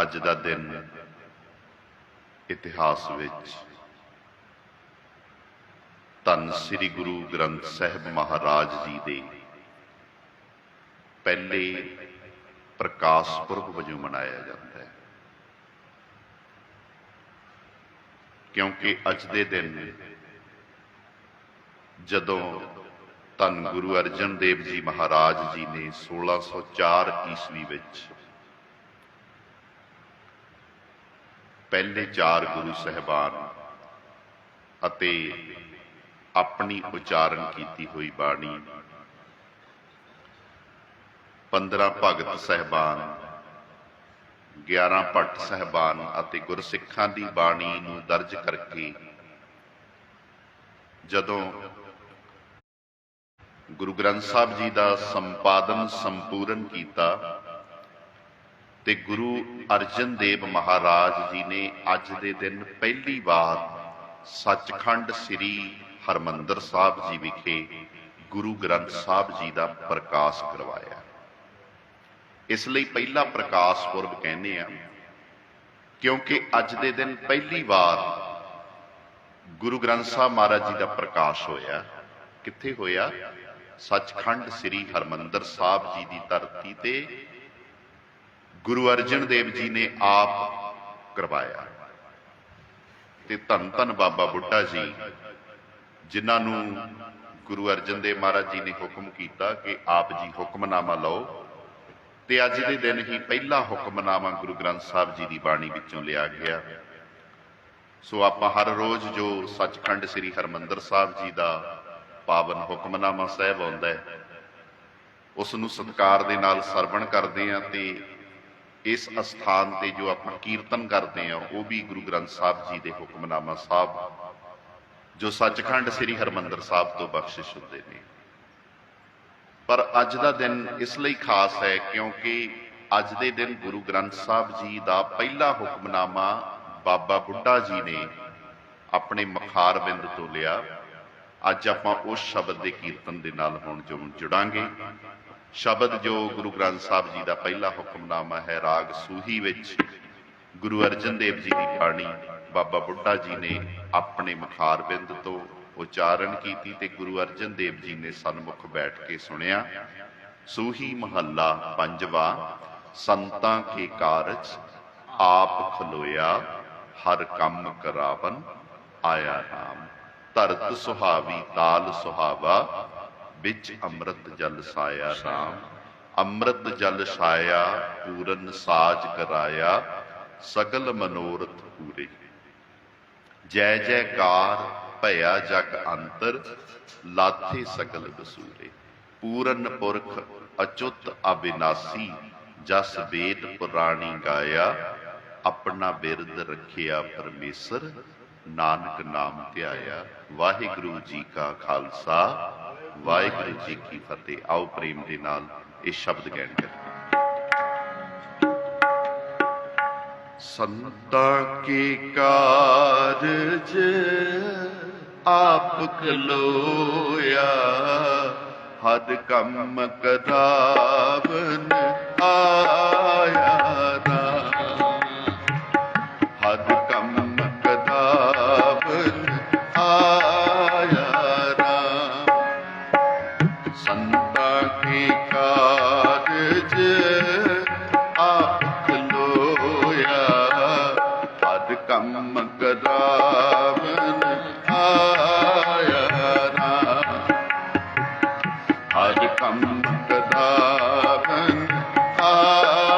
ਅੱਜ ਦਾ ਦਿਨ ਇਤਿਹਾਸ ਵਿੱਚ। ਧੰਨ ਸ੍ਰੀ ਗੁਰੂ ਗ੍ਰੰਥ ਸਾਹਿਬ ਮਹਾਰਾਜ ਜੀ ਦੇ ਪਹਿਲੇ ਪ੍ਰਕਾਸ਼ ਪੁਰਬ ਵਜੋਂ ਮਨਾਇਆ ਜਾਂਦਾ ਹੈ। ਕਿਉਂਕਿ ਅੱਜ ਦੇ ਦਿਨ ਜਦੋਂ ਧੰਨ ਗੁਰੂ ਅਰਜਨ ਦੇਵ ਜੀ ਮਹਾਰਾਜ ਜੀ ਨੇ 1604 ਈਸਵੀ ਵਿੱਚ ਪਹਿਲੇ ਚਾਰ ਗੁਰੂ ਸਹਿਬਾਨ ਅਤੇ ਆਪਣੀ ਉਚਾਰਨ ਕੀਤੀ ਹੋਈ ਬਾਣੀ। 15 ਭਗਤ ਸਹਿਬਾਨ 11 ਭੱਟ ਸਹਿਬਾਨ ਅਤੇ ਗੁਰਸਿੱਖਾਂ ਦੀ ਬਾਣੀ ਨੂੰ ਦਰਜ ਕਰਕੇ ਜਦੋਂ ਗੁਰੂ ਗ੍ਰੰਥ ਸਾਹਿਬ ਜੀ ਦਾ ਸੰਪਾਦਨ ਸੰਪੂਰਨ ਕੀਤਾ ਤੇ ਗੁਰੂ ਅਰਜਨ ਦੇਵ ਮਹਾਰਾਜ ਜੀ ਨੇ ਅੱਜ ਦੇ ਦਿਨ ਪਹਿਲੀ ਵਾਰ ਸੱਚਖੰਡ ਸ੍ਰੀ ਹਰਮੰਦਰ ਸਾਹਿਬ ਜੀ ਵਿਖੇ ਗੁਰੂ ਗ੍ਰੰਥ ਸਾਹਿਬ ਜੀ ਦਾ ਪ੍ਰਕਾਸ਼ ਕਰਵਾਇਆ। ਇਸ ਲਈ ਪਹਿਲਾ ਪ੍ਰਕਾਸ਼ ਪੁਰਬ ਕਹਿੰਦੇ ਆ, ਕਿਉਂਕਿ ਅੱਜ ਦੇ ਦਿਨ ਪਹਿਲੀ ਵਾਰ ਗੁਰੂ ਗ੍ਰੰਥ ਸਾਹਿਬ ਮਹਾਰਾਜ ਜੀ ਦਾ ਪ੍ਰਕਾਸ਼ ਹੋਇਆ। ਕਿੱਥੇ ਹੋਇਆ? ਸੱਚਖੰਡ ਸ੍ਰੀ ਹਰਮੰਦਰ ਸਾਹਿਬ ਜੀ ਦੀ ਧਰਤੀ ਤੇ ਗੁਰੂ ਅਰਜਨ ਦੇਵ ਜੀ ਨੇ ਆਪ ਕਰਵਾਇਆ। ਤੇ ਧੰਨ ਧੰਨ ਬਾਬਾ ਬੁੱਢਾ ਜੀ, ਜਿਨ੍ਹਾਂ ਨੂੰ ਗੁਰੂ ਅਰਜਨ ਦੇਵ ਮਹਾਰਾਜ ਜੀ ਨੇ ਹੁਕਮ ਕੀਤਾ ਕਿ ਆਪ ਜੀ ਹੁਕਮਨਾਮਾ ਲਓ। ਤੇ ਅੱਜ ਦੇ ਦਿਨ ਹੀ ਪਹਿਲਾ ਹੁਕਮਨਾਮਾ ਗੁਰੂ ਗ੍ਰੰਥ ਸਾਹਿਬ ਜੀ ਦੀ ਬਾਣੀ ਵਿੱਚੋਂ ਲਿਆ ਗਿਆ। ਸੋ ਆਪਾਂ ਹਰ ਰੋਜ਼ ਜੋ ਸੱਚਖੰਡ ਸ੍ਰੀ ਹਰਮੰਦਰ ਸਾਹਿਬ ਜੀ ਦਾ ਪਾਵਨ ਹੁਕਮਨਾਮਾ ਸਾਹਿਬ ਆਉਂਦਾ ਹੈ, ਉਸ ਨੂੰ ਸਤਕਾਰ ਦੇ ਨਾਲ ਸਰਵਣ ਕਰਦੇ ਆ ਤੇ ਇਸ ਅਸਥਾਨ ਤੇ ਜੋ ਆਪਾਂ ਕੀਰਤਨ ਕਰਦੇ ਆ ਉਹ ਵੀ ਗੁਰੂ ਗ੍ਰੰਥ ਸਾਹਿਬ ਜੀ ਦੇ ਹੁਕਮਨਾਮਾ ਸਾਹਿਬ, ਜੋ ਸੱਚਖੰਡ ਸ੍ਰੀ ਹਰਮੰਦਰ ਸਾਹਿਬ ਤੋਂ ਬਖਸ਼ਿਸ਼ ਹੁੰਦੇ ਨੇ। ਪਰ ਅੱਜ ਦਾ ਦਿਨ ਇਸ ਲਈ ਖਾਸ ਹੈ ਕਿਉਂਕਿ ਅੱਜ ਦੇ ਦਿਨ ਗੁਰੂ ਗ੍ਰੰਥ ਸਾਹਿਬ ਜੀ ਦਾ ਪਹਿਲਾ ਹੁਕਮਨਾਮਾ ਬਾਬਾ ਬੁੱਢਾ ਜੀ ਨੇ ਆਪਣੇ ਮਖਾਰ ਬਿੰਦ ਤੋਂ ਲਿਆ। ਅੱਜ ਆਪਾਂ ਉਸ ਸ਼ਬਦ ਦੇ ਕੀਰਤਨ ਦੇ ਨਾਲ ਹੁਣ ਜੋ ਜੁੜਾਂਗੇ। ਸ਼ਬਦ ਜੋ ਗੁਰੂ ਗ੍ਰੰਥ ਸਾਹਿਬ ਜੀ ਦਾ ਪਹਿਲਾ ਹੁਕਮਨਾਮਾ ਹੈ, ਰਾਗ ਸੂਹੀ ਵਿੱਚ, ਗੁਰੂ ਅਰਜਨ ਦੇਵ ਜੀ ਦੀ ਬਾਣੀ, ਬਾਬਾ ਬੁੱਢਾ ਜੀ ਨੇ ਆਪਣੇ ਮਖਾਰ ਤੋਂ ਉਚਾਰਨ ਕੀਤੀ ਤੇ ਗੁਰੂ ਅਰਜਨ ਦੇਵ ਜੀ ਨੇ ਸਨਮੁਖ ਬੈਠ ਕੇ ਸੁਣਿਆ, ਸੂਹੀ ਮਹੱਲਾ ਪੰਜਵਾ, ਸੰਤਾਂ ਕੇ ਕਾਰਜ, ਆਪ ਖਲੋਇਆ, ਹਰ ਕੰਮ ਕਰਾਵਨ, ਆਇਆ ਰਾਮ ਧਰਤ ਸੁਹਾਵੀ, ਤਾਲ ਸੁਹਾਵਾ ਵਿੱਚ ਅੰਮ੍ਰਿਤ ਜਲ ਸਾਇਆ ਰਾਮ। ਅੰਮ੍ਰਿਤ ਜਲ ਛਾਇਆ ਪੂਰਨ ਸਾਜ ਕਰਾਇਆ, ਸਗਲ ਮਨੋਰਥ ਪੂਰੇ। ਜੈ ਜੈਕਾਰ ਭਇਆ ਜਗ ਅੰਤਰ, ਲਾਥੇ ਸਗਲ ਬਸੂਰੇ। ਪੂਰਨ ਪੁਰਖ ਅਚੁੱਤ ਅਬਿਨਾਸੀ, ਜਸ ਵੇਦ ਪੁਰਾਣੀ ਗਾਇਆ, ਆਪਣਾ ਬਿਰਦ ਰੱਖਿਆ ਪਰਮੇਸ਼ਰ ਨਾਨਕ ਨਾਮ ਧਿਆਇਆ। ਵਾਹਿਗੁਰੂ ਜੀ ਕਾ ਖਾਲਸਾ। ਵਾਹਿਗੁਰੂ ਜੀ ਕੀ ਫਤਿਹ। ਆਓ ਪ੍ਰੇਮ ਦੇ ਨਾਲ ਇਹ ਸ਼ਬਦ ਗਾਇਨ ਕਰੀਏ। ਸੰਤਾਂ ਕੇ ਕਾਰਜ ਆਪ ਖਲੋਇਆ। ਹਦ ਕੰਮ ਕਰਾਵਨ ਆਇਆ ਸੰਤਾ ਕੀ ਕਾਰਜ ਆਪ ਚਲੋਇਆ ਪਦ ਕੰਮ ਗਦਾਵਨ ਆਇਆ ਨਾ। ਹਰ ਕੰਮ ਗਦਾਵਨ ਆਇਆ